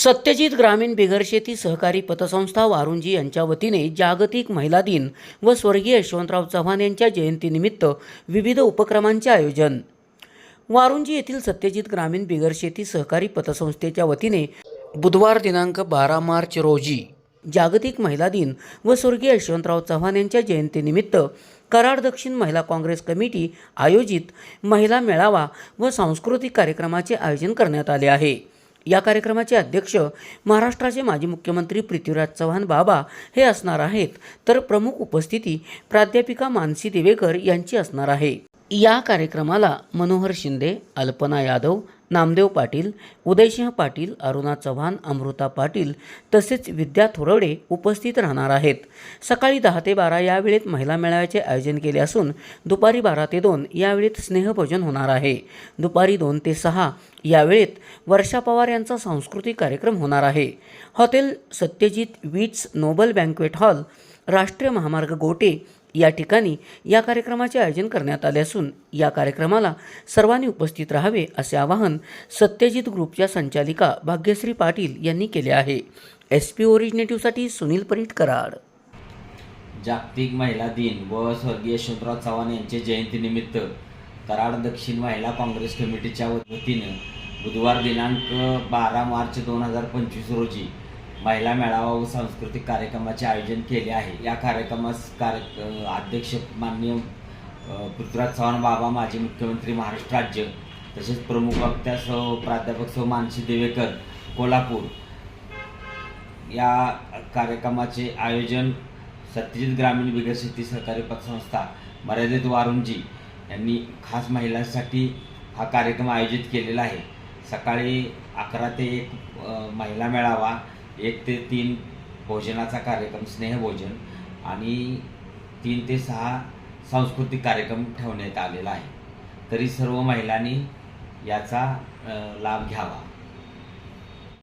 सत्यजित ग्रामीण बिगरशेती सहकारी पतसंस्था वारुंजी यांच्या वतीने जागतिक महिला दिन व स्वर्गीय यशवंतराव चव्हाण यांच्या जयंतीनिमित्त विविध उपक्रमांचे आयोजन. वारुंजी येथील सत्यजित ग्रामीण बिगरशेती सहकारी पतसंस्थेच्या वतीने बुधवार दिनांक बारा मार्च रोजी जागतिक महिला दिन व स्वर्गीय यशवंतराव चव्हाण यांच्या जयंतीनिमित्त कराड दक्षिण महिला काँग्रेस कमिटी आयोजित महिला मेळावा व सांस्कृतिक कार्यक्रमाचे आयोजन करण्यात आले आहे. या कार्यक्रमाचे अध्यक्ष महाराष्ट्राचे माजी मुख्यमंत्री पृथ्वीराज चव्हाण बाबा हे असणार आहेत. तर प्रमुख उपस्थिती प्राध्यापिका मानसी दिवेकर यांची असणार आहे. या कार्यक्रमाला मनोहर शिंदे अल्पना यादव नामदेव पाटील उदयसिंह पाटील अरुणा चव्हाण अमृता पाटील तसेच विद्या थोरवडे उपस्थित राहणार आहेत. सकाळी दहा ते बारा या वेळेत महिला मेळाव्याचे आयोजन केले असून दुपारी बारा ते दोन या वेळेत स्नेहभोजन होणार आहे. दुपारी दोन ते सहा या वेळेत वर्षा पवार यांचा सांस्कृतिक कार्यक्रम होणार आहे. हॉटेल सत्यजित वीट्स नोबल बँक्वेट हॉल राष्ट्रीय महामार्ग गोटे या ठिकाणी या कार्यक्रमाचे आयोजन करण्यात आले असून या कार्यक्रमाला सर्वांनी उपस्थित राहावे असे आवाहन सत्यजित ग्रुपच्या संचालिका भाग्यश्री पाटील यांनी केले आहे. एस पी ओरिजिनेटिव्हसाठी सुनील परीट कराड. जागतिक महिला दिन व स्वर्गीय यशवंतराव चव्हाण यांच्या जयंतीनिमित्त कराड दक्षिण महिला काँग्रेस कमिटीच्या वतीनं बुधवार दिनांक बारा मार्च दोन हजार पंचवीस रोजी महिला मेळावा व सांस्कृतिक कार्यक्रमाचे आयोजन केले आहे. या कार्यक्रमास कार्य अध्यक्ष माननीय पृथ्वीराज चव्हाण बाबा माजी मुख्यमंत्री महाराष्ट्र राज्य तसेच प्रमुख वक्त्या सौ प्राध्यापक सौ मानसी देवेकर कोल्हापूर. या कार्यक्रमाचे आयोजन सत्यजित ग्रामीण बिगर शेती सहकारी पतसंस्था मर्यादित वारुंजी यांनी खास महिलांसाठी हा कार्यक्रम आयोजित केलेला आहे. सकाळी अकरा ते एक महिला मेळावा एक ते तीन भोजनाचा कार्यक्रम स्नेहभोजन आणि तीन ते सहा सांस्कृतिक कार्यक्रम ठेवण्यात आलेला आहे. तरी सर्व महिलांनी याचा लाभ घ्यावा.